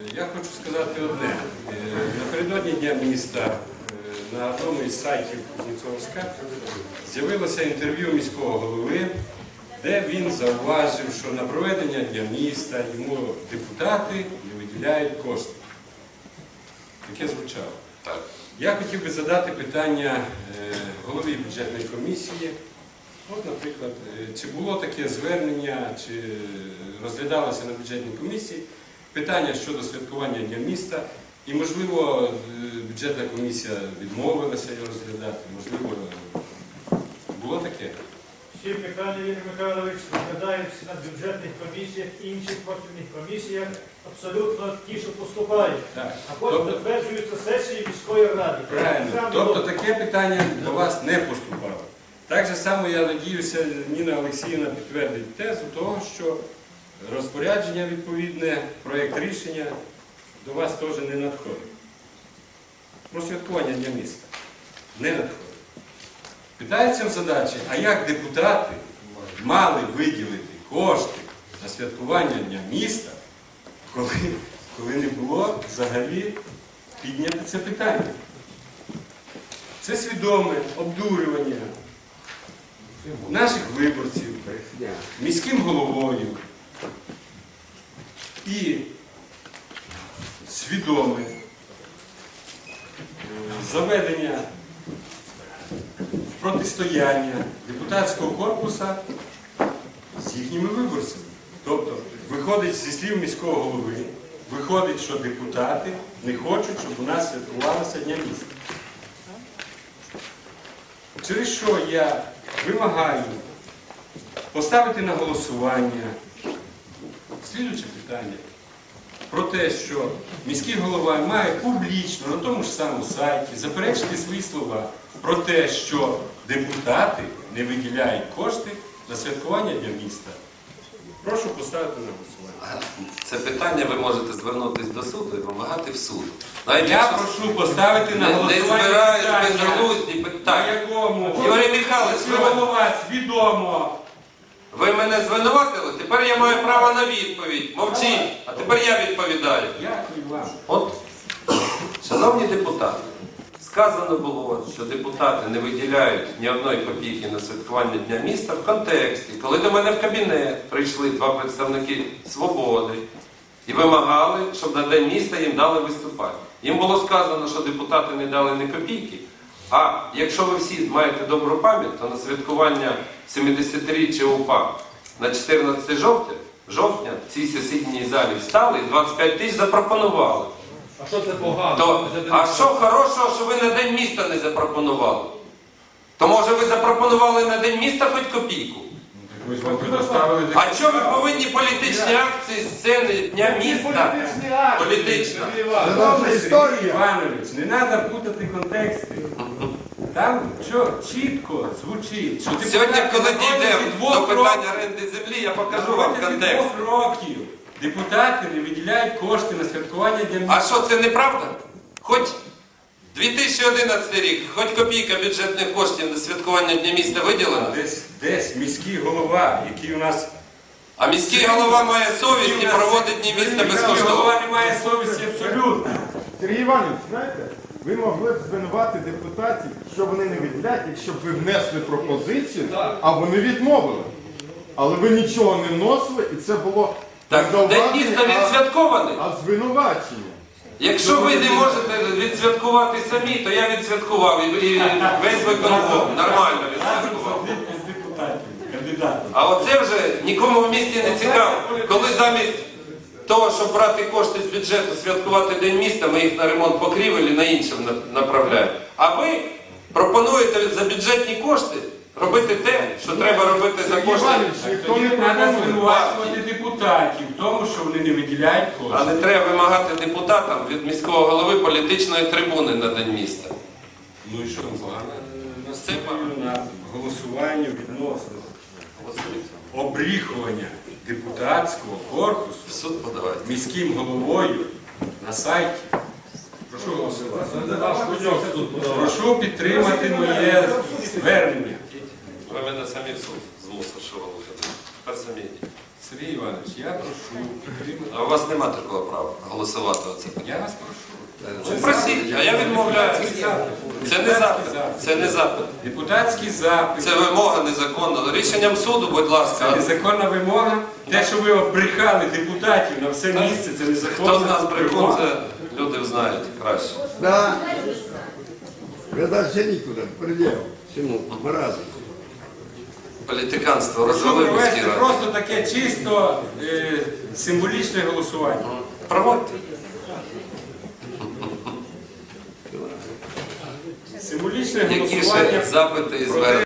Я хочу сказати одне. Е, Напередодні Дня міста е, на одному із сайтів Кузнєцовська з'явилося інтерв'ю міського голови, де він зауважив, що на проведення Дня міста йому депутати не виділяють кошти. Таке звучало. Так. Я хотів би задати питання е, голові бюджетної комісії. От, наприклад, чи було таке звернення, чи розглядалося на бюджетній комісії питання щодо святкування Дня міста, і, можливо, е, бюджетна комісія відмовилася його розглядати, можливо, було таке? Всі питання Юрій Михайлович розглядаються на бюджетних комісіях, інших профільних комісіях, абсолютно ті, що поступають. Так. А потім Тобто- затверджуються сесії міської ради. Правильно. Саме Тобто добре. таке питання до вас не поступало. Так же само я надіюся, Ніна Олексіївна підтвердить тезу того, що розпорядження відповідне, проєкт рішення до вас теж не надходить. Про святкування Дня міста. Не надходить. Питається в задачі, а як депутати мали виділити кошти на святкування Дня міста, коли, коли не було взагалі підняти це питання? Це свідоме обдурювання наших виборців, міським головою і свідоме заведення протистояння депутатського корпуса з їхніми виборцями. Тобто, виходить зі слів міського голови, виходить, що депутати не хочуть, щоб у нас святкувалося Дня міста. Через що я вимагаю поставити на голосування слідуче питання про те, що міський голова має публічно на тому ж самому сайті заперечити свої слова про те, що депутати не виділяють кошти на святкування Дня міста. Прошу поставити на голосування. Це питання ви можете звернутися до суду і вимагати в суду. Навіть Я якщо прошу поставити на не, не голосування збирають питання. безглузді На питання. якому Юрій Михайлович, міський голова свідомо Ви мене звинуватили, тепер я маю право на відповідь. Мовчіть, а тепер я відповідаю. От, шановні депутати, сказано було, що депутати не виділяють ні одної копійки на святкування Дня міста в контексті, коли до мене в кабінет прийшли два представники свободи і вимагали, щоб на День міста їм дали виступати. Їм було сказано, що депутати не дали ні копійки. А якщо ви всі маєте добру пам'ять, то на святкування 70-річчя УПА на 14 жовтня, жовтня в цій сусідній залі встали і 25 тисяч запропонували. А що це погано? То, а що хорошого, що ви на День міста не запропонували? То може ви запропонували на День міста хоч копійку? Ви ж вам предоставили А що ви повинні політичні акції, сцени Дня міста? Політична. Сергій Іванович, не треба путати контексти. Там що чітко звучить, що Сьогодні, коли на дійдемо двох до питання років- оренди землі, я покажу вам контекст. двох років депутати не виділяють кошти на святкування Дня А що це неправда? Хоч 2011 рік, хоч копійка бюджетних коштів на святкування Дня міста виділена, Десь, десь міський голова, який у нас а міський голова має совість і проводить Дні міста Міський безкоштовно. голова не має совісті абсолютно. Сергій Іванович, знаєте, ви могли б звинувати депутатів, що вони не виділяють, якщо б ви внесли пропозицію, а вони відмовили. Але ви нічого не вносили, і це було Так, не День міста зауваження, відсвяткований. а, а звинувачення. Якщо ви не можете відсвяткувати самі, то я відсвяткував і, і весь виконком нормально відсвяткував. З депутатів, кандидатів. А оце вже нікому в місті не цікаво. Коли замість того, щоб брати кошти з бюджету, святкувати День міста, ми їх на ремонт покрівель і на іншим направляємо. А ви пропонуєте за бюджетні кошти робити те, що треба робити за кошти. Ніхто Тоді не треба звинувачувати депутатів в тому, що вони не виділяють кошти. А не треба вимагати депутатам від міського голови політичної трибуни на День міста. Ну і що, погано? Наступаю на голосування відносно обріхування депутатського корпусу В суд подавайте. міським головою на сайті. Прошу голосувати. Прошу підтримати моє звернення. Ви мене самі в суд змусили, Тепер самі. Сергій Іванович, я прошу підтримати. А у вас нема такого права голосувати оце. Я вас прошу. Ну, Просіть, а я відмовляюся. Це не запит. Це не запит. Депутатський запит. Це вимога незаконна. Рішенням суду, будь Це ласка. незаконна вимога. Те, що ви обрехали депутатів на все місце, це незаконна Хто з нас брехун, це люди знають краще. Да. Я даже никуда, предел всему, по-разному. Політиканство розвели просто таке чисто е, символічне голосування. Проводьте. Символічне Які голосування. ще запити і звернення?